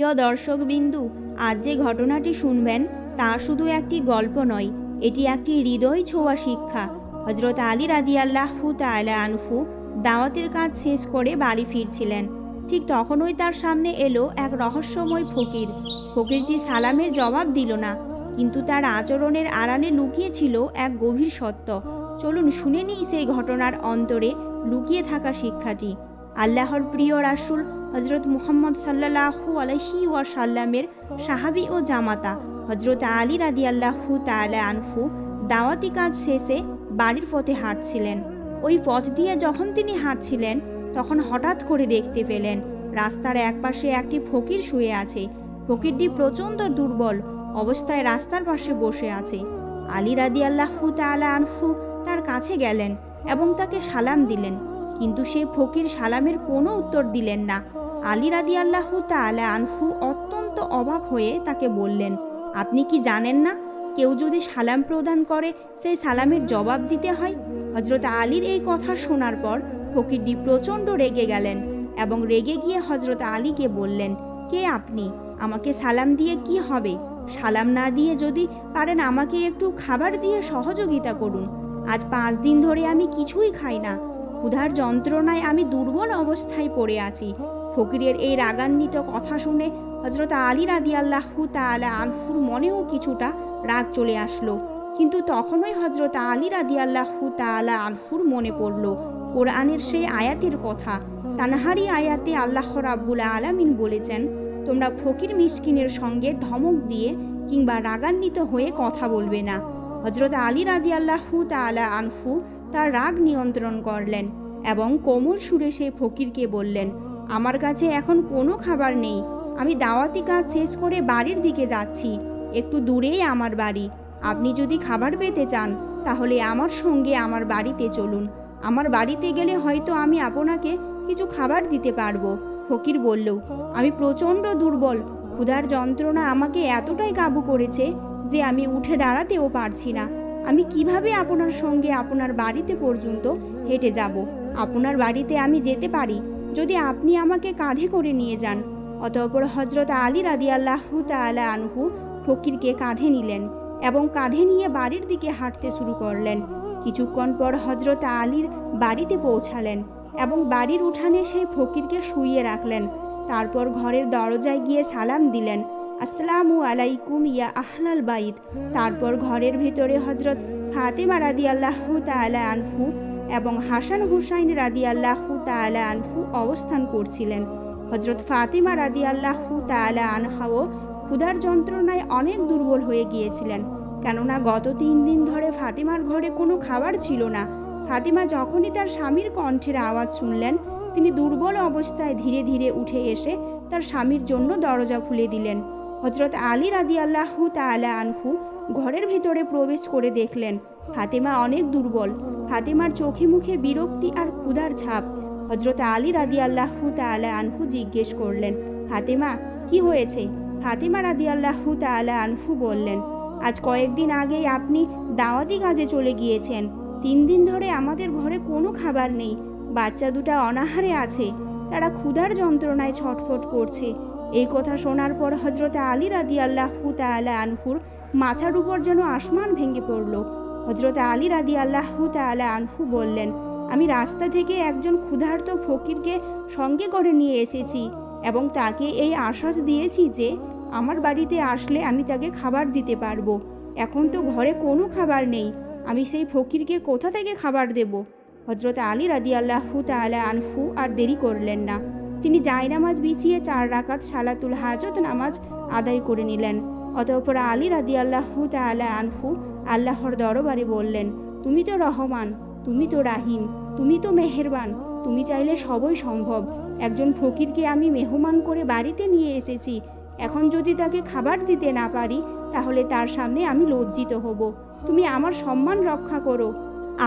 প্রিয় দর্শকবিন্দু, আজ যে ঘটনাটি শুনবেন তা শুধু একটি গল্প নয়, এটি একটি হৃদয় ছোঁয়া শিক্ষা। হজরত আলী রাদিয়াল্লাহু তাআলা আনহু দাওয়াতের কাজ শেষ করে বাড়ি ফিরছিলেন। ঠিক তখনই তার সামনে এলো এক রহস্যময় ফকির। ফকিরটি সালামের জবাব দিল না, কিন্তু তার আচরণের আড়ালে লুকিয়ে ছিল এক গভীর সত্য। চলুন শুনে নিই সেই ঘটনার অন্তরে লুকিয়ে থাকা শিক্ষাটি। আল্লাহর প্রিয় রাসূল হজরত মুহাম্মদ সাল্লাহু আলহি ওয়াসাল্লামের সাহাবি ও জামাতা হজরত আলী রাদি আল্লাহু তালা আনহু দাওয়াতি কাজ শেষে বাড়ির পথে হাঁটছিলেন। ওই পথ দিয়ে যখন তিনি হাঁটছিলেন, তখন হঠাৎ করে দেখতে পেলেন, রাস্তার একপাশে একটি ফকির শুয়ে আছে। ফকিরটি প্রচণ্ড দুর্বল অবস্থায় রাস্তার পাশে বসে আছে। আলী রাদি আল্লাহু তালা আনহু তার কাছে গেলেন এবং তাকে সালাম দিলেন, কিন্তু সেই ফকির সালামের কোনো উত্তর দিলেন না। আলী রাদি আল্লাহু তালা আনহু অত্যন্ত অবাক হয়ে তাকে বললেন, আপনি কি জানেন না? কেউ যদি সালাম প্রদান করে, সেই সালামের জবাব দিতে হয়? হজরত আলীর এই কথা শোনার পর ফকিরটি প্রচণ্ড রেগে গেলেন এবং রেগে গিয়ে হজরত আলীকে বললেন, কে আপনি? আমাকে সালাম দিয়ে কি হবে? সালাম না দিয়ে যদি পারেন আমাকে একটু খাবার দিয়ে সহযোগিতা করুন। আজ পাঁচ দিন ধরে আমি কিছুই খাই না। ক্ষুধার যন্ত্রণায় আমি দুর্বল অবস্থায় পড়ে আছি। ফকিরের এই রাগান্বিত কথা শুনে হজরত আলী রাদি আল্লাহু তালা আনহুর মনেও কিছুটা রাগ চলে আসলো। কিন্তু তখনই হজরত আলী রাদি আল্লাহু তালা আনহুর মনে পড়ল, কোরআনের সেই আয়াতের কথা। তানহারি আয়াতে আল্লাহ রাব্বুল আলামিন বলেছেন, তোমরা ফকির মিসকিনের সঙ্গে ধমক দিয়ে কিংবা রাগান্বিত হয়ে কথা বলবে না। হজরত আলী রাদি আল্লাহু তালা আনহু তার রাগ নিয়ন্ত্রণ করলেন এবং কোমল সুরে সেই ফকিরকে বললেন আমার কাছে এখন কোনো খাবার নেই। আমি দাওয়াতি কাজ শেষ করে বাড়ির দিকে যাচ্ছি। একটু দূরেই আমার বাড়ি। আপনি যদি খাবার পেতে চান, তাহলে আমার সঙ্গে আমার বাড়িতে চলুন। আমার বাড়িতে গেলে হয়তো আমি আপনাকে কিছু খাবার দিতে পারব, ফকির বলল। আমি প্রচণ্ড দুর্বল। ক্ষুধার যন্ত্রণা আমাকে এতটাই কাবু করেছে যে আমি উঠে দাঁড়াতেও পারছি না। আমি কীভাবে আপনার সঙ্গে আপনার বাড়িতে পর্যন্ত হেঁটে যাব? আপনার বাড়িতে আমি যেতে পারি? যদি আপনি আমাকে কাঁধে করে নিয়ে যান। অতঃপর হজরত আলী রাদি আল্লাহ তালা আনহু ফকিরকে কাঁধে নিলেন এবং কাঁধে নিয়ে বাড়ির দিকে হাঁটতে শুরু করলেন। কিছুক্ষণ পর হজরত আলীর বাড়িতে পৌঁছালেন এবং বাড়ির উঠানে সেই ফকিরকে শুইয়ে রাখলেন। তারপর ঘরের দরজায় গিয়ে সালাম দিলেন, আসসালামু আলাইকুম ইয়া আহলাল বাইত। তারপর ঘরের ভেতরে হজরত ফাতেমা রাদি আল্লাহ তালা আনহু এবং হাসান হুসাইন রাদি আল্লাহ তালা আনহু অবস্থান করছিলেন। হজরত ফাতেমা রাদি আল্লাহ তালা আনহাও ক্ষুধার যন্ত্রণায় অনেক দুর্বল হয়ে গিয়েছিলেন। কেননা গত তিন দিন ধরে ফাতিমার ঘরে কোনো খাবার ছিল না। ফাতিমা যখনই তার স্বামীর কণ্ঠের আওয়াজ শুনলেন, তিনি দুর্বল অবস্থায় ধীরে ধীরে উঠে এসে তার স্বামীর জন্য দরজা খুলে দিলেন। হজরত আলী রাদি আল্লাহ তালা আনহু ঘরের ভিতরে প্রবেশ করে দেখলেন। ফাতেমা অনেক দুর্বল। ফাতেমার চোখে মুখে বিরক্তি আর ক্ষুধার ছাপ। হজরত আলী রাদি আল্লাহ তালা আনহু জিজ্ঞেস করলেন, ফাতেমা, কি হয়েছে? ফাতেমা রাদি আল্লাহ তালা আনহু বললেন, আজ কয়েকদিন আগেই আপনি দাওয়াতি কাজে চলে গিয়েছেন। তিন দিন ধরে আমাদের ঘরে কোনো খাবার নেই। বাচ্চা দুটা অনাহারে আছে। তারা ক্ষুধার যন্ত্রণায় ছটফট করছে। এই কথা শোনার পর হজরত আলী রাদি আল্লাহ তালা আনহুর মাথার উপর যেন আসমান ভেঙে পড়ল। হজরত আলী রাদি আল্লাহ তালা আনহু বললেন, আমি রাস্তা থেকে একজন ক্ষুধার্ত ফকিরকে সঙ্গে করে নিয়ে এসেছি এবং তাকে এই আশ্বাস দিয়েছি যে আমার বাড়িতে আসলে আমি তাকে খাবার দিতে পারব। এখন তো ঘরে কোনো খাবার নেই। আমি সেই ফকিরকে কোথা থেকে খাবার দেব? হজরত আলী রাদি আল্লাহু তালা আনহু আর দেরি করলেন না। তিনি জায়নামাজ বিছিয়ে চার রাকাত সালাতুল হাজত নামাজ আদায় করে নিলেন। অতঃপর আলী রাদি আল্লাহু তালা আনহু আল্লাহর দরবারে বললেন, তুমি তো রহমান, তুমি তো রাহিম, তুমি তো মেহেরবান, তুমি চাইলে সবই সম্ভব। একজন ফকিরকে আমি মেহমান করে বাড়িতে নিয়ে এসেছি। এখন যদি তাকে খাবার দিতে না পারি, তাহলে তার সামনে আমি লজ্জিত হব। তুমি আমার সম্মান রক্ষা করো,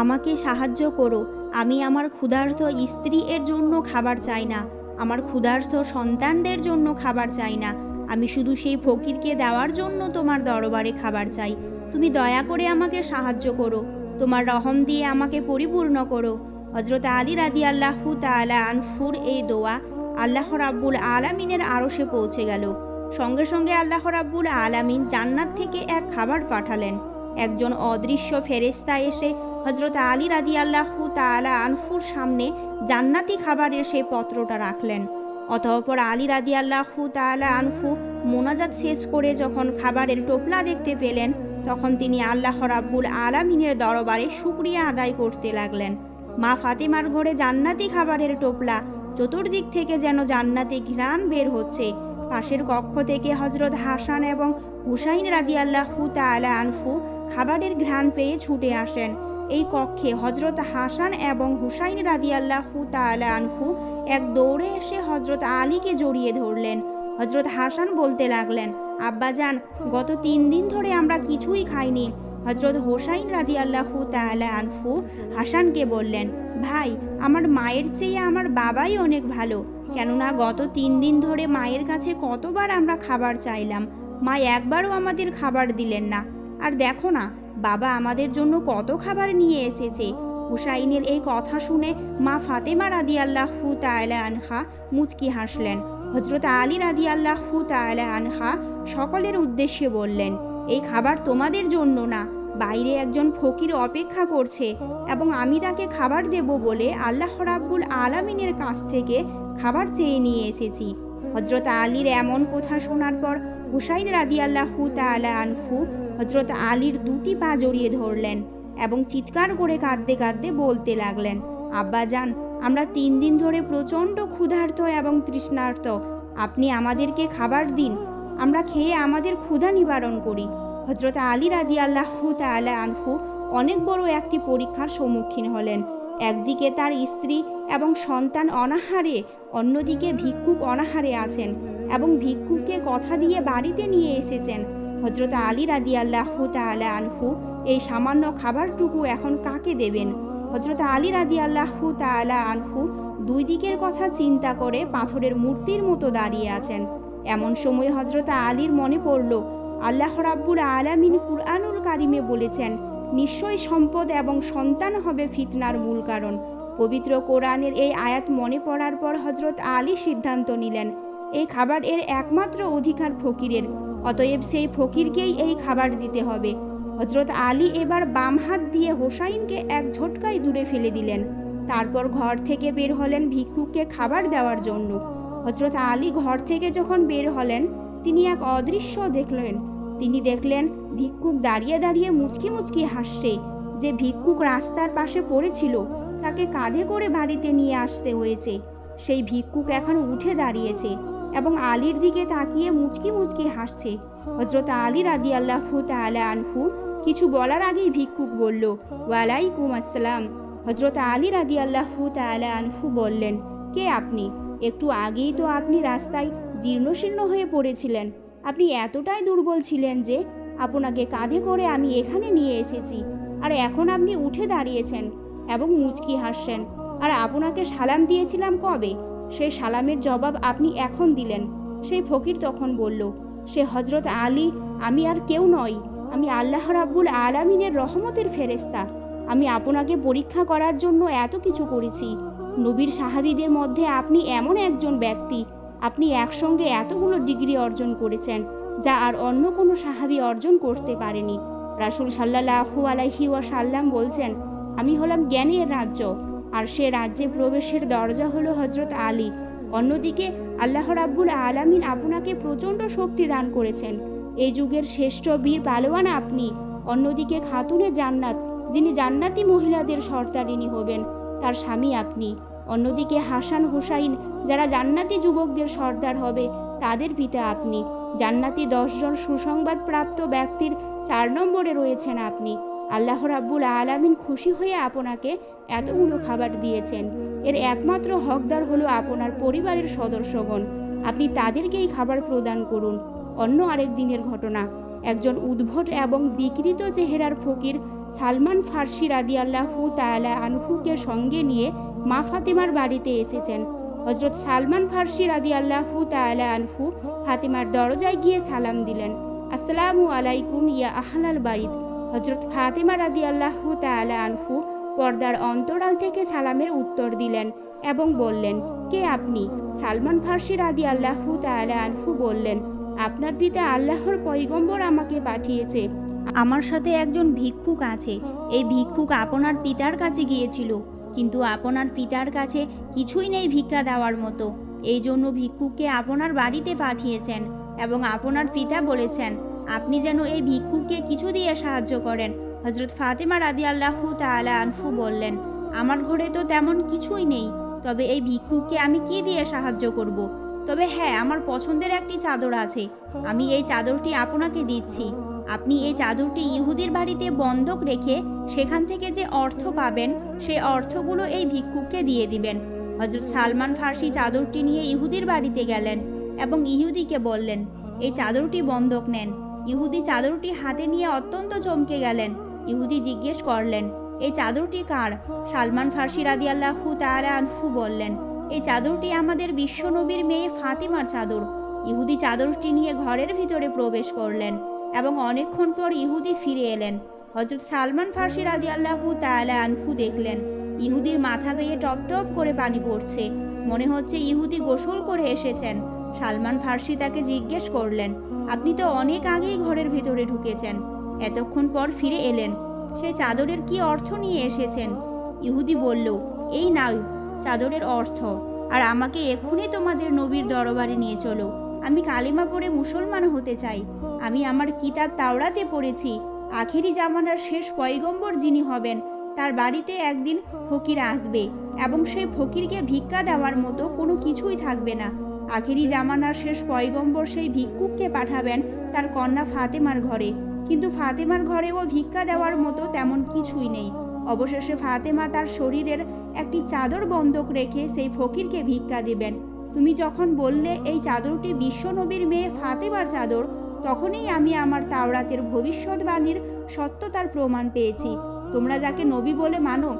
আমাকে সাহায্য করো। আমি আমার ক্ষুধার্ত স্ত্রী এর জন্য খাবার চাই না, আমার ক্ষুধার্ত সন্তানদের জন্য খাবার চাই না। আমি শুধু সেই ফকিরকে দেওয়ার জন্য তোমার দরবারে খাবার চাই। তুমি দয়া করে আমাকে সাহায্য করো। তোমার রহম দিয়ে আমাকে পরিপূর্ণ করো। হজরত আলী রাদি আল্লাহু তালা আনফুর এই দোয়া আল্লাহ রাব্বুল আলামিনের আরশে পৌঁছে গেল। সঙ্গে সঙ্গে আল্লাহ রাব্বুল আলামিন জান্নাত থেকে এক খাবার পাঠালেন। একজন অদৃশ্য ফেরেস্তা এসে হজরত আলী রাদি আল্লাহু তালা আনফুর সামনে জান্নাতি খাবারের সেই পত্রটা রাখলেন। অতঃপর আলী রাদি আল্লাহু তালা আনফু মোনাজাত শেষ করে যখন খাবারের টোপলা দেখতে পেলেন তখন তিনি আল্লাহ রাব্বুল আলামিনের দরবারে শুক্রিয়া আদায় করতে লাগলেন। মা ফাতেমার ঘরে জান্নাতি খাবারের টোপলা চতুর্দিক থেকে যেন জান্নাতি ঘ্রাণ বের হচ্ছে। পাশের কক্ষ থেকে হজরত হাসান এবং হুসাইন রাদি আল্লাহু তালা আনফু খাবারের ঘ্রাণ পেয়ে ছুটে আসেন। এই কক্ষে হজরত হাসান এবং হুসাইন রাদি আল্লাহু তালা আনফু এক দৌড়ে এসে হজরত আলীকে জড়িয়ে ধরলেন। হজরত হাসান বলতে লাগলেন আব্বাজান, গত তিন দিন ধরে আমরা কিছুই খাইনি। হজরত হোসাইন রাদি আল্লাহু তালা আনহু হাসানকে বললেন, ভাই, আমার মায়ের চেয়ে আমার বাবাই অনেক ভালো। কেননা গত তিন দিন ধরে মায়ের কাছে কতবার আমরা খাবার চাইলাম। মা একবারও আমাদের খাবার দিলেন না। আর দেখো না, বাবা আমাদের জন্য কত খাবার নিয়ে এসেছে। হুসাইনের এই কথা শুনে মা ফাতেমা রাদি আল্লাহু তায়লা আনহা মুচকি হাসলেন। হজরত আলী রাদি আল্লাহু তায়লা আনহা সকলের উদ্দেশ্যে বললেন, এই খাবার তোমাদের জন্য না, বাইরে একজন ফকির অপেক্ষা করছে এবং আমি তাকে খাবার দেব বলে আল্লাহ রাব্বুল আলামিনের কাছ থেকে খাবার চেয়ে নিয়ে এসেছি। হজরত আলীর এমন কথা শোনার পর হুসাইন রাদি আল্লাহু তালা আনহু হজরত আলীর দুটি পা জড়িয়ে ধরলেন এবং চিৎকার করে কাঁদতে কাঁদতে বলতে লাগলেন, আব্বাজান আমরা তিন দিন ধরে প্রচণ্ড ক্ষুধার্ত এবং তৃষ্ণার্ত। আপনি আমাদেরকে খাবার দিন। আমরা খেয়ে আমাদের ক্ষুধা নিবারণ করি। হজরত আলী রাদি আল্লাহু তালা আনহু অনেক বড় একটি পরীক্ষার সম্মুখীন হলেন। একদিকে তার স্ত্রী এবং সন্তান অনাহারে, অন্যদিকে ভিক্ষুক অনাহারে আছেন এবং ভিক্ষুককে কথা দিয়ে বাড়িতে নিয়ে এসেছেন। হজরত আলী রাদি আল্লাহু তালা আনহু এই সামান্য খাবারটুকু এখন কাকে দেবেন? হজরত আলী রাদি আল্লাহু তালা আনহু দুই দিকের কথা চিন্তা করে পাথরের মূর্তির মতো দাঁড়িয়ে আছেন। এমন সময় হজরত আলীর মনে পড়ল, আল্লাহ রাব্বুল আলামিন কুরআনুল কারিমে বলেছেন, নিশ্চয় সম্পদ এবং সন্তান হবে ফিতনার মূল কারণ। পবিত্র কোরআনের এই আয়াত মনে পড়ার পর হজরত আলী সিদ্ধান্ত নিলেন, এই খাবার এর একমাত্র অধিকার ফকিরের, অতএব সেই ফকিরকেই এই খাবার দিতে হবে। হজরত আলী এবার বাম হাত দিয়ে হোসাইনকে এক ঝটকায় দূরে ফেলে দিলেন। তারপর ঘর থেকে বের হলেন ভিক্ষুককে খাবার দেওয়ার জন্য। হজরত আলী ঘর থেকে যখন বের হলেন, তিনি এক অদৃশ্য দেখলেন। তিনি দেখলেন ভিক্ষুক দাঁড়িয়ে দাঁড়িয়ে মুচকি মুচকি হাসছে। যে ভিক্ষুক রাস্তার পাশে পড়েছিল, তাকে কাঁধে করে বাড়িতে নিয়ে আসতে হয়েছে। সেই ভিক্ষুক এখন উঠে দাঁড়িয়েছে। এবং আলীর দিকে তাকিয়ে মুচকি মুচকি হাসছে। হজরত আলী রাদি আল্লাহু তালা আনহু কিছু বলার আগেই ভিক্ষুক বলল, ওয়ালাইকুম আসসালাম। হজরত আলী রাদি আল্লাহু তালা আনহু বললেন, কে আপনি? একটু আগেই তো আপনি রাস্তায় জীর্ণশীর্ণ হয়ে পড়েছিলেন। আপনি এতটাই দুর্বল ছিলেন যে আপনাকে কাঁধে করে আমি এখানে নিয়ে এসেছি। আর এখন আপনি উঠে দাঁড়িয়েছেন এবং মুচকি হাসছেন। আর আপনাকে সালাম দিয়েছিলাম কবে? সেই সালামের জবাব আপনি এখন দিলেন। সেই ফকির তখন বলল, সে হজরত আলী, আমি আর কেউ নই। আমি আল্লাহ রাব্বুল আলামিনের রহমতের ফেরেস্তা আমি আপনাকে পরীক্ষা করার জন্য এত কিছু করেছি। নবীর সাহাবীদের মধ্যে আপনি এমন একজন ব্যক্তি। আপনি একসঙ্গে এতগুলো ডিগ্রি অর্জন করেছেন, যা আর অন্য কোনো সাহাবি অর্জন করতে পারেনি। রাসুল সাল্লাহু আলাইহি ওয়াসাল্লাম বলছেন, আমি হলাম জ্ঞানের রাজ্য। আর সে রাজ্যে প্রবেশের দরজা হলো হজরত আলী। অন্যদিকে আল্লাহ রাব্বুল আলামিন আপনাকে প্রচণ্ড শক্তি দান করেছেন। এই যুগের শ্রেষ্ঠ বীর পালোয়ান আপনি। অন্যদিকে খাতুনে জান্নাত, যিনি জান্নাতি মহিলাদের সর্দারিনী হবেন, তার স্বামী আপনি। অন্যদিকে হাসান হুসাইন, যারা জান্নাতি যুবকদের সর্দার হবে, তাদের পিতা আপনি। জান্নাতি দশজন সুসংবাদপ্রাপ্ত ব্যক্তির চার নম্বরে রয়েছেন আপনি। আল্লাহ রাব্বুল আলামিন খুশি হয়ে আপনাকে এতগুলো খাবার দিয়েছেন। এর একমাত্র হকদার হলো আপনার পরিবারের সদস্যগণ। আপনি তাদেরকেই খাবার প্রদান করুন। অন্য আরেক দিনের ঘটনা, একজন উদ্ভট এবং বিকৃত চেহারার ফকির সালমান ফার্সি রাদিয়াল্লাহু তাআলা আনহুকে সঙ্গে নিয়ে মা ফাতেমার বাড়িতে এসেছেন। হজরত সালমান ফার্সি রাদিয়াল্লাহু তাআলা আনহু ফাতেমার দরজায় গিয়ে সালাম দিলেন। আসসালামু আলাইকুম ইয়া আহলাল বাইত। হজরত ফাতেমা রাদিয়াল্লাহু তাআলা আনহু পর্দার অন্তরাল থেকে সালামের উত্তর দিলেন এবং বললেন, কে আপনি? সালমান ফার্সি রাদি আল্লাহু তাআলা আনহু বললেন, আপনার পিতা আল্লাহর পয়গম্বর আমাকে পাঠিয়েছে। আমার সাথে একজন ভিক্ষুক আছে। এই ভিক্ষুক আপনার পিতার কাছে গিয়েছিল। কিন্তু আপনার পিতার কাছে কিছুই নেই ভিক্ষা দেওয়ার মতো। এই জন্য ভিক্ষুককে আপনার বাড়িতে পাঠিয়েছেন এবং আপনার পিতা বলেছেন আপনি যেন এই ভিক্ষুককে কিছু দিয়ে সাহায্য করেন। হজরত ফাতেমা রাদি আল্লাহু তালা আনফু বললেন, আমার ঘরে তো তেমন কিছুই নেই, তবে এই ভিক্ষুককে আমি কি দিয়ে সাহায্য করব। তবে হ্যাঁ আমার পছন্দের একটি চাদর আছে, আমি এই চাদরটি আপনাকে দিচ্ছি। আপনি এই চাদরটি ইহুদির বাড়িতে বন্ধক রেখে সেখান থেকে যে অর্থ পাবেন, সে অর্থগুলো এই ভিক্ষুককে দিয়ে দিবেন। হজরত সালমান ফার্সি চাদরটি নিয়ে ইহুদির বাড়িতে গেলেন এবং ইহুদিকে বললেন, এই চাদরটি বন্ধক নেন। ইহুদি চাদরটি হাতে নিয়ে অত্যন্ত চমকে গেলেন। ইহুদি জিজ্ঞেস করলেন এই চাদরটি কার? সালমান ফার্সি রাদি আল্লাহু তারা বললেন এই চাদরটি আমাদের বিশ্বনবীর মেয়ে ফাতিমার চাদর। ইহুদি চাদরটি নিয়ে ঘরের ভিতরে প্রবেশ করলেন এবং অনেকক্ষণ পর ইহুদি ফিরে এলেন। হজরত সালমান ফার্সি রাদি আল্লাহু তালা আনহু দেখলেন, ইহুদির মাথা বেয়ে টপ টপ করে পানি পড়ছে। মনে হচ্ছে ইহুদি গোসল করে এসেছেন। সালমান ফার্সি তাকে জিজ্ঞেস করলেন, আপনি তো অনেক আগেই ঘরের ভিতরে ঢুকেছেন। এতক্ষণ পর ফিরে এলেন। সে চাদরের কি অর্থ নিয়ে এসেছেন? ইহুদি বলল, এই নাও, চাদরের অর্থ। আর আমাকে এক্ষুনি তোমাদের নবীর দরবারে নিয়ে চলো। আমি কালিমা পড়ে মুসলমান হতে চাই। আমি আমার কিতাব তাওড়াতে পড়েছি। আখেরি জামানার শেষ পয়গম্বর যিনি হবেন, তার বাড়িতে একদিন ফকির আসবে এবং সেই ফকিরকে ভিক্ষা দেওয়ার মতো কোনো কিছুই থাকবে না। আখেরি জামানার শেষ পয়গম্বর সেই ভিক্ষুককে পাঠাবেন তার কন্যা ফাতেমার ঘরে। কিন্তু ফাতেমার ঘরেও ভিক্ষা দেওয়ার মতো তেমন কিছুই নেই। অবশেষে ফাতেমা তার শরীরের একটি চাদর বন্ধক রেখে সেই ফকিরকে ভিক্ষা দেবেন। তুমি যখন বললে, এই চাদরটি বিশ্বনবীর মেয়ে ফাতেমার চাদর তখনই আমি আমার তাওরাতের ভবিষ্যৎবাণীর সত্যতার প্রমাণ পেয়েছি। তোমরা যাকে নবী বলে মানো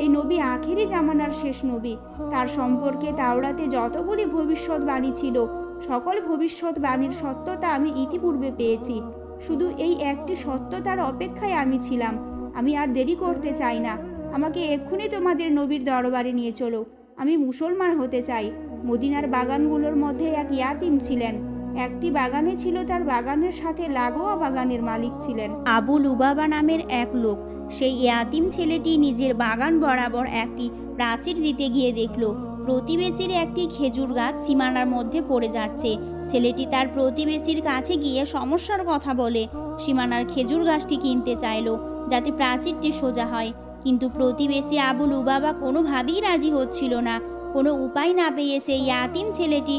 এই নবী আখেরি জামানার শেষ নবী। তার সম্পর্কে তাওরাতে যতগুলি ভবিষ্যৎবাণী ছিল, সকল ভবিষ্যৎবাণীর সত্যতা আমি ইতিপূর্বে পেয়েছি। শুধু এই একটি সত্যতার অপেক্ষায় আমি ছিলাম। আমি আর দেরি করতে চাই না। আমাকে এক্ষুনি তোমাদের নবীর দরবারে নিয়ে চলো। আমি মুসলমান হতে চাই। মদিনার বাগানগুলোর মধ্যে এক ইয়াতিম ছিলেন। একটি বাগানে ছিল তার বাগানের সাথে লাগোয়া বাগানের মালিক ছিলেন। আবু লুবাবা নামের এক লোক। সেই ইয়াতিম ছেলেটি নিজের বাগান বরাবর একটি প্রাচীর দিতে গিয়ে দেখল, প্রতিবেশীর একটি খেজুর গাছ সীমানার মধ্যে পড়ে যাচ্ছে। ছেলেটি তার প্রতিবেশীর কাছে গিয়ে সমস্যার কথা বলে, সীমানার খেজুর গাছটি কিনতে চাইলো, যাতে প্রাচীরটি সোজা হয়। কিন্তু প্রতিবেশী আবুল উবাবা কোনোভাবেই রাজি হচ্ছিল না। কোনো উপায় না পেয়ে সেই ইয়াতিম ছেলেটি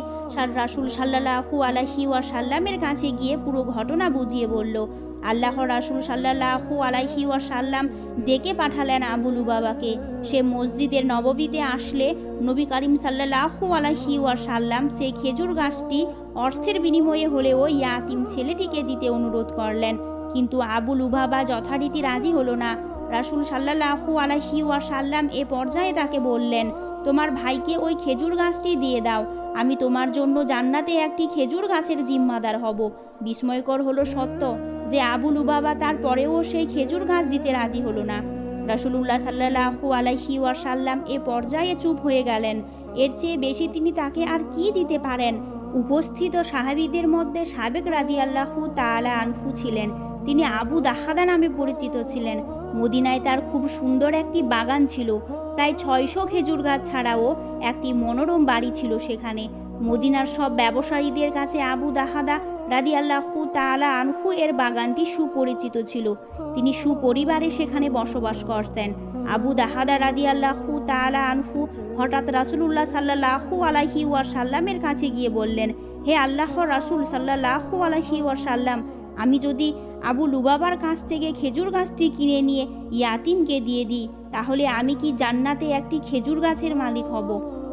রাসুল সাল্লাহু আলাহি ওয়া সাল্লামের কাছে গিয়ে পুরো ঘটনা বুঝিয়ে বলল, আল্লাহ রাসুল সাল্লাহু আলাহি ওয়া সাল্লাম ডেকে পাঠালেন আবুল উবাবাকে সে মসজিদের নববীতে আসলে নবী করিম সাল্লাহু আলাইহি ওয়া সাল্লাম সেই খেজুর গাছটি অর্থের বিনিময়ে হলেও ইয়াতিম ছেলেটিকে দিতে অনুরোধ করলেন। কিন্তু আবুল উবাবা যথারীতি রাজি হলো না। রাসুল সাল্লাহু আলাইহি ওয়া সাল্লাম এ পর্যায়ে তাকে বললেন তোমার ভাইকে ওই খেজুর গাছটি দিয়ে দাও। আমি তোমার জন্য জান্নাতে একটি খেজুর গাছের জিম্মাদার হব। বিস্ময়কর হলো সত্য যে আবুল উবাবা তারপরেও সেই খেজুর গাছ দিতে রাজি হলো না। রাসুলুল্লাহ সাল্লাহু আলাইহি ওয়া সাল্লাম এ পর্যায়ে চুপ হয়ে গেলেন। এর চেয়ে বেশি তিনি তাকে আর কি দিতে পারেন? উপস্থিত সাহাবিদের মধ্যে সাবেক রাদি আল্লাহু তালা আনহু ছিলেন। তিনি আবু দাহাদা নামে পরিচিত ছিলেন। মদিনায় তার খুব সুন্দর একটি বাগান ছিল। প্রায় ছয়শো খেজুর গাছ ছাড়াও একটি মনোরম বাড়ি ছিল সেখানে। মদিনার সব ব্যবসায়ীদের কাছে আবু দাহাদা রাদি আল্লাহু তালা আনহু এর বাগানটি সুপরিচিত ছিল। তিনি সুপরিবারে সেখানে বসবাস করতেন। আবু দাহাদা রাদি আল্লাহু তালা আনহু হঠাৎ রাসুলুল্লাহ সাল্লাহু আলাহি ওয়া সাল্লামের কাছে গিয়ে বললেন, হে আল্লাহ রাসুল সাল্লাহু আলাহি ওয়া সাল্লাম আমি যদি আবু লুবাবার কাছ থেকে খেজুর গাছটি কিনে নিয়ে ইয়াতিমকে দিয়ে দিই, তাহলে আমি কি জান্নাতে একটি খেজুর গাছের মালিক হব?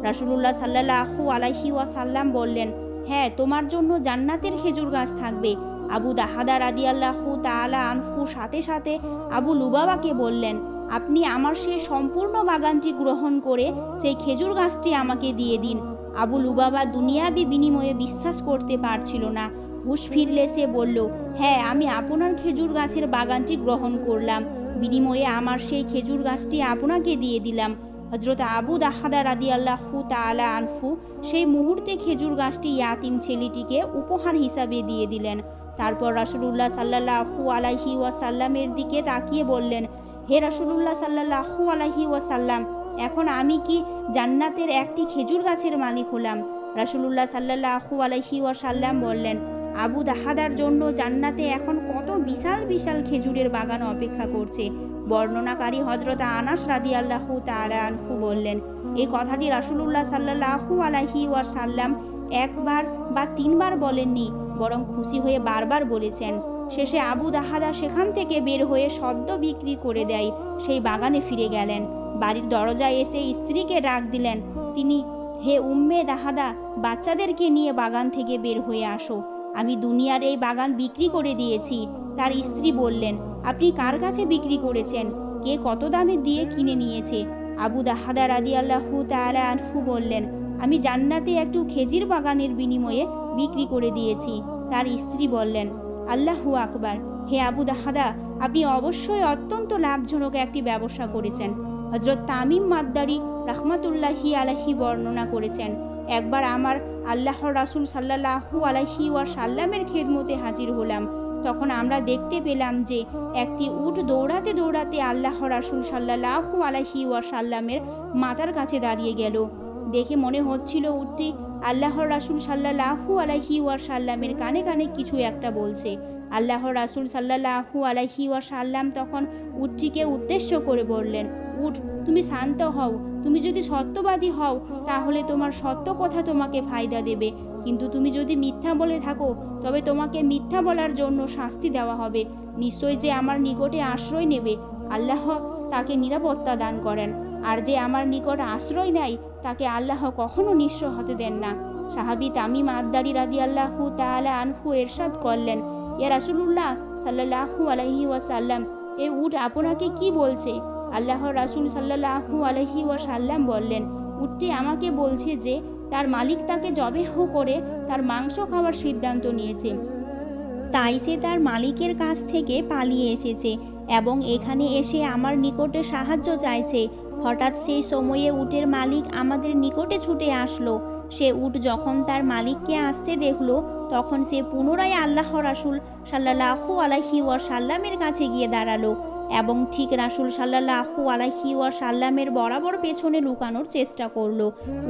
রাসুলুল্লাহ সাল্লাহু আলাইহি ওয়াসাল্লাম বললেন হ্যাঁ তোমার জন্য জান্নাতের খেজুর গাছ থাকবে। আবু দাহাদা রাদি আল্লাহু তালা আনহু সাথে সাথে আবু লুবাবাকে বললেন, আপনি আমার সেই সম্পূর্ণ বাগানটি গ্রহণ করে সেই খেজুর গাছটি আমাকে দিয়ে দিন। আবু লুবাবা দুনিয়াবি বিনিময়ে বিশ্বাস করতে পারছিল না। হুশ ফিরলে সে বলল হ্যাঁ আমি আপনার খেজুর গাছের বাগানটি গ্রহণ করলাম। বিনিময়ে আমার সেই খেজুর গাছটি আপনাকে দিয়ে দিলাম। হজরত আবু দাহাদা রাদি আল্লাহু তালা আনহু সেই মুহূর্তে খেজুর গাছটি ইয়াতিম ছেলেটিকে উপহার হিসাবে দিয়ে দিলেন। তারপর রাসুলুল্লাহ সাল্লাহু আলাহি ওয়াসাল্লামের দিকে তাকিয়ে বললেন, হে রাসুলুল্লাহ সাল্লাহু আলাহি ওয়াসাল্লাম, এখন আমি কি জান্নাতের একটি খেজুর গাছের মালিক হলাম? রাসুলুল্লাহ সাল্লাহু আলাইহি ওয়াসাল্লাম বললেন আবু দাহাদার জন্য জান্নাতে এখন কত বিশাল বিশাল খেজুরের বাগান অপেক্ষা করছে। বর্ণনাকারী হজরত আনাস রাদি আল্লাহু তালা বললেন এই কথাটি রাসুলুল্লাহ সাল্লাহু আলাইহি ওয়াসাল্লাম একবার বা তিনবার বলেননি, বরং খুশি হয়ে বারবার বলেছেন। শেষে আবু দাহাদা সেখান থেকে বের হয়ে সদ্য বিক্রি করে দেয়, সেই বাগানে ফিরে গেলেন। বাড়ির দরজায় এসে স্ত্রীকে ডাক দিলেন, তিনি হে উম্মে দাহাদা, বাচ্চাদেরকে নিয়ে বাগান থেকে বের হয়ে আসো। আমি দুনিয়ার এই বাগান বিক্রি করে দিয়েছি। তার স্ত্রী বললেন, আপনি কার কাছে বিক্রি করেছেন? কে কত দামে দিয়ে কিনে নিয়েছে? আবু দাহাদা রাদি আল্লাহু তালা বললেন, আমি জান্নাতে একটু খেজির বাগানের বিনিময়ে বিক্রি করে দিয়েছি। তার স্ত্রী বললেন, আল্লাহু আকবার। হে আবু দাহাদা, আপনি অবশ্যই অত্যন্ত লাভজনক একটি ব্যবসা করেছেন। হজরত তামিম মাদ্দারি রহমতুল্লাহি আলাহি বর্ণনা করেছেন। একবার আমার আল্লাহ রাসুল সাল্লাহু আলাহি ওয়া সাল্লামের খেদমতে হাজির হলাম। তখন আমরা দেখতে পেলাম যে একটি উট দৌড়াতে দৌড়াতে আল্লাহ রাসুল সাল্লাহু আলাহি ওয়া সাল্লামের মাথার কাছে দাঁড়িয়ে গেল। দেখে মনে হচ্ছিল উটটি আল্লাহ রাসুল সাল্লাহু আলাহি ওয়া সাল্লামের কানে কানে কিছু একটা বলছে। আল্লাহ রাসুল সাল্লাহু আলাহি ওয়া সাল্লাম তখন উটটিকে উদ্দেশ্য করে বললেন উঠ তুমি শান্ত হও। তুমি যদি সত্যবাদী হও, তাহলে তোমার সত্য কথা তোমাকে ফায়দা দেবে। কিন্তু তুমি যদি মিথ্যা বলে থাকো, তবে তোমাকে মিথ্যা বলার জন্য শাস্তি দেওয়া হবে। নিশ্চয় যে আমার নিকটে আশ্রয় নেবে। আল্লাহ তাকে নিরাপত্তা দান করেন। আর যে আমার নিকট আশ্রয় নেয়, তাকে আল্লাহ কখনো নিঃস্ব হতে দেন না। সাহাবি তামিম আদ্দারি রাদি আল্লাহু তাআলা আনহু এরশাদ করলেন, ইয়া রাসূলুল্লাহ সাল্লাল্লাহু আলাইহি ওয়াসাল্লাম, এ উট আপনাকে কি বলছে? আল্লাহ রাসুল সাল্লাহু আলহি ওয়াসাল্লাম বললেন, উটটি আমাকে বলছে যে, তার মালিক তাকে জবেহ করে তার মাংস খাওয়ার সিদ্ধান্ত নিয়েছে। তাই সে তার মালিকের কাছ থেকে পালিয়ে এসেছে এবং এখানে এসে আমার নিকটে সাহায্য চাইছে। হঠাৎ সেই সময়ে উটের মালিক আমাদের নিকটে ছুটে আসলো। সে উট যখন তার মালিককে আসতে দেখল, তখন সে পুনরায় আল্লাহ রাসুল সাল্লাহু আলাহি ওয়া সাল্লামের কাছে গিয়ে দাঁড়াল। এবং ঠিক রাসুল সাল্লাহু আলাহি ওয়া সাল্লামের বরাবর পেছনে লুকানোর চেষ্টা করল।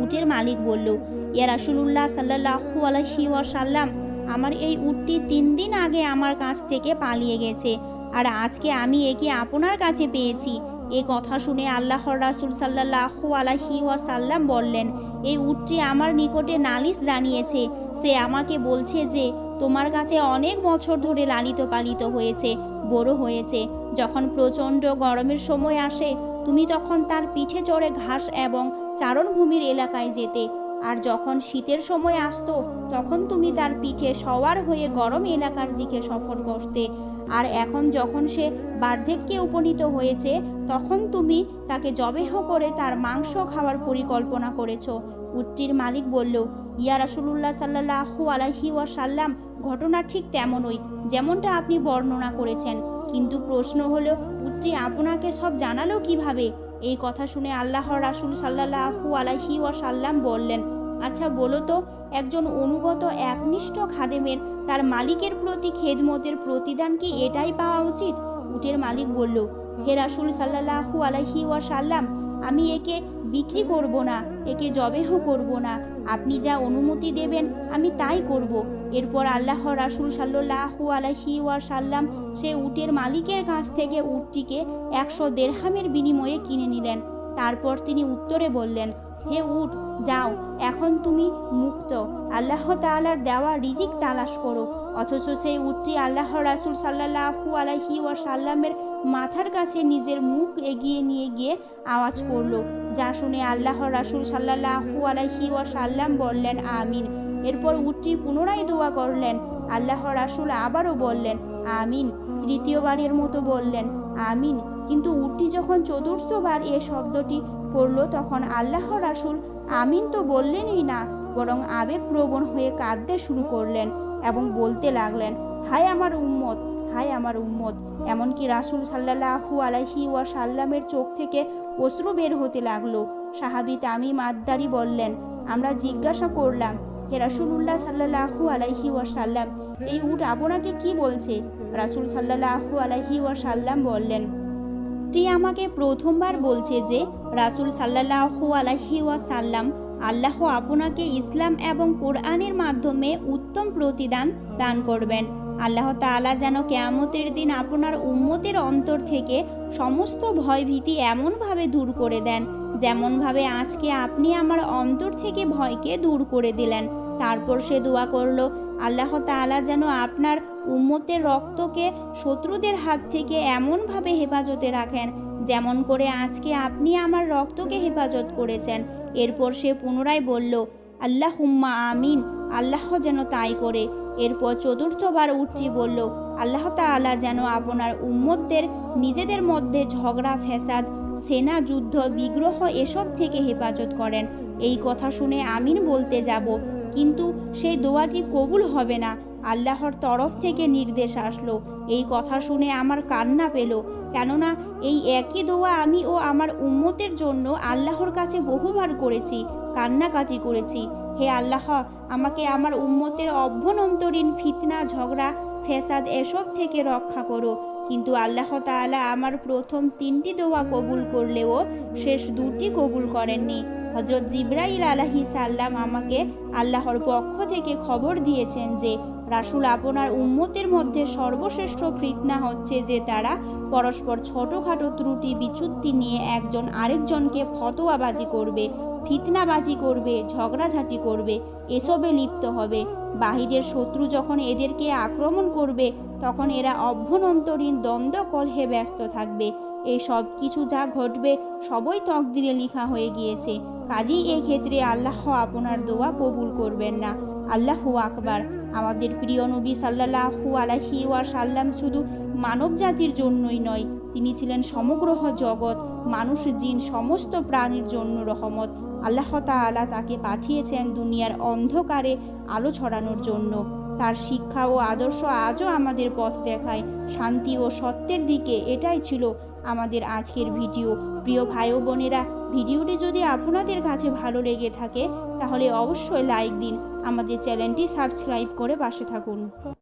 উটের মালিক বলল, ইয়া রাসুলুল্লাহ সাল্লাহু আলাহি ওয়া সাল্লাম আমার এই উটটি তিন দিন আগে আমার কাছ থেকে পালিয়ে গেছে, আর আজকে আমি একে আপনার কাছে পেয়েছি। এ কথা শুনে আল্লাহর রাসুল সাল্লাহু আলাহি ওয়া সাল্লাম বললেন, এই উটটি আমার নিকটে নালিশ জানিয়েছে। সে আমাকে বলছে যে তোমার কাছে অনেক বছর ধরে লালিত পালিত হয়েছে, বড় হয়েছে। যখন প্রচণ্ড গরমের সময় আসে, তুমি তখন তার পিঠে চড়ে ঘাস এবং চারণভূমির এলাকায় যেতে। আর যখন শীতের সময় আসতো, তখন তুমি তার পিঠে সওয়ার হয়ে গরম এলাকার দিকে সফর করতে। আর এখন যখন সে বার্ধক্যে উপনীত হয়েছে, তখন তুমি তাকে জবেহ করে তার মাংস খাওয়ার পরিকল্পনা করেছ। উটটির মালিক বলল, ইয়া রাসুলুল্লাহ সাল্লাহু আলাহি ওয়াসাল্লাম, ঘটনা ঠিক তেমনই, যেমনটা আপনি বর্ণনা করেছেন। কিন্তু প্রশ্ন হলো, উটটি আপনাকে সব জানালো কীভাবে? এই কথা শুনে আল্লাহর রাসুল সাল্লাহু আলাহি ওয়াসাল্লাম বললেন আচ্ছা বলো তো, একজন অনুগত একনিষ্ঠ খাদেমের তার মালিকের প্রতি খেদমতের প্রতিদান কি এটাই পাওয়া উচিত? উটের মালিক বলল, হে রাসুল সাল্লাহু আলাহি ওয়াসাল্লাম, আমি একে বিক্রি করব না, একে জবেহ করব না। আপনি যা অনুমতি দেবেন, আমি তাই করব। এরপর আল্লাহ রাসুল সাল্লাহু আলাহি ওয়াসাল্লাম সে উটের মালিকের কাছ থেকে উটটিকে একশো দেড়হামের বিনিময়ে কিনে নিলেন। তারপর তিনি উত্তরে বললেন হে উঠ, যাও, এখন তুমি মুক্ত। আল্লাহ তাআলার দেওয়া রিজিক তালাশ করো। অথচ সেই উটটি আল্লাহ রাসুল সাল্লাহু আলাহি ওয়াসাল্লামের মাথার কাছে নিজের মুখ এগিয়ে নিয়ে গিয়ে আওয়াজ করল, যা শুনে আল্লাহ রাসুল সাল্লাহু আলাহি ওয়াসাল্লাম বললেন, আমিন। এরপর উটটি পুনরায় দোয়া করলেন। আল্লাহ রাসুল আবারও বললেন, আমিন। তৃতীয়বারের মতো বললেন, আমিন। কিন্তু উটটি যখন চতুর্থবার এ শব্দটি করল তখন আল্লাহ রাসুল, আমিন তো বললেনই না। বরং আবেগপ্রবণ হয়ে কাঁদতে শুরু করলেন এবং বলতে লাগলেন, হায় আমার উম্মত, হায় আমার উম্মত। এমনকি রাসুল সাল্লাহু আলাহি ওয়া সাল্লামের চোখ থেকে অশ্রু বের হতে লাগল। সাহাবি তামিম আদ্দারি বললেন, আমরা জিজ্ঞাসা করলাম, হে রাসুলুল্লাহ সাল্লাহু আলাইহি ওয়াসাল্লাম, এই উট আপনাকে কি বলছে? রাসুল সাল্লাহু আলাইহি ওয়াসাল্লাম বললেন টি আমাকে প্রথমবার বলছে যে রাসুল সাল্লাহু আলাহি ওয়াসাল্লাম আল্লাহ আপনাকে ইসলাম এবং কোরআনের মাধ্যমে উত্তম প্রতিদান দান করবেন। আল্লাহ তাআলা যেন কেয়ামতের দিন আপনার উম্মতের অন্তর থেকে সমস্ত ভয়ভীতি এমনভাবে দূর করে দেন, যেমনভাবে আজকে আপনি আমার অন্তর থেকে ভয়কে দূর করে দিলেন। তারপর সে দোয়া করল, আল্লাহ তাআলা যেন আপনার উম্মতের রক্তকে শত্রুদের হাত থেকে এমনভাবে হেফাজতে রাখেন, যেমন করে আজকে আপনি আমার রক্তকে হেফাজত করেছেন। এরপর সে পুনরায় বলল আল্লাহ হুম্মা আমিন। আল্লাহ যেন তাই করে। এরপর চতুর্থবার উঠটি বলল, আল্লাহ তাআলা যেন আপনার উম্মতদের নিজেদের মধ্যে ঝগড়া, ফ্যাসাদ, সেনা, যুদ্ধ, বিগ্রহ এসব থেকে হেফাজত করেন। এই কথা শুনে আমিন বলতে যাব, কিন্তু সেই দোয়াটি কবুল হবে না। আল্লাহর তরফ থেকে নির্দেশ আসলো। এই কথা শুনে আমার কান্না পেল, কেননা এই একই দোয়া আমি ও আমার উম্মতের জন্য আল্লাহর কাছে বহুবার করেছি, কান্নাকাটি করেছি। হে আল্লাহ, আমাকে আমার উম্মতের অভ্যন্তরীণ ফিতনা, ঝগড়া ফেসাদ এসব থেকে রক্ষা করো। কিন্তু আল্লাহ তাআলা আমার প্রথম তিনটি দোয়া কবুল করলেও শেষ দুটি কবুল করেননি। হজরত জিব্রাইল আলাহি সাল্লাম আমাকে আল্লাহর পক্ষ থেকে খবর দিয়েছেন যে, রাসুল আপনার উম্মতের মধ্যে সর্বশ্রেষ্ঠ ফিতনা হচ্ছে যে তারা পরস্পর ছোটোখাটো ত্রুটি বিচ্যুতি নিয়ে একজন আরেকজনকে ফতোয়াবাজি করবে, ফিতনাবাজি করবে, ঝগড়াঝাটি করবে, এসবে লিপ্ত হবে। বাহিরের শত্রু যখন এদেরকে আক্রমণ করবে, তখন এরা অভ্যন্তরীণ দ্বন্দ্ব কলহে ব্যস্ত থাকবে। এই সব কিছু যা ঘটবে, সবই তকদিরে লিখা হয়ে গিয়েছে। কাজেই এক্ষেত্রে আল্লাহ আপনার দোয়া কবুল করবেন না। আল্লাহ আকবার। আমাদের প্রিয় নবী সাল্লাহু আলাহি ওয়া সাল্লাম শুধু মানব জাতির জন্যই নয়, তিনি ছিলেন সমগ্র জগৎ, মানুষ, জিন, সমস্ত প্রাণীর জন্য রহমত। আল্লাহ তাআলা তাকে পাঠিয়েছেন দুনিয়ার অন্ধকারে আলো ছড়ানোর জন্য। তার শিক্ষা ও আদর্শ আজও আমাদের পথ দেখায়। শান্তি ও সত্যের দিকে এটাই ছিল আমাদের আজকের ভিডিও। প্রিয় ভাই বোনেরা, ভিডিওটি যদি আপনাদের কাছে ভালো লেগে থাকে, তাহলে অবশ্যই লাইক দিন। আমাদের চ্যানেলটি সাবস্ক্রাইব করে পাশে থাকুন।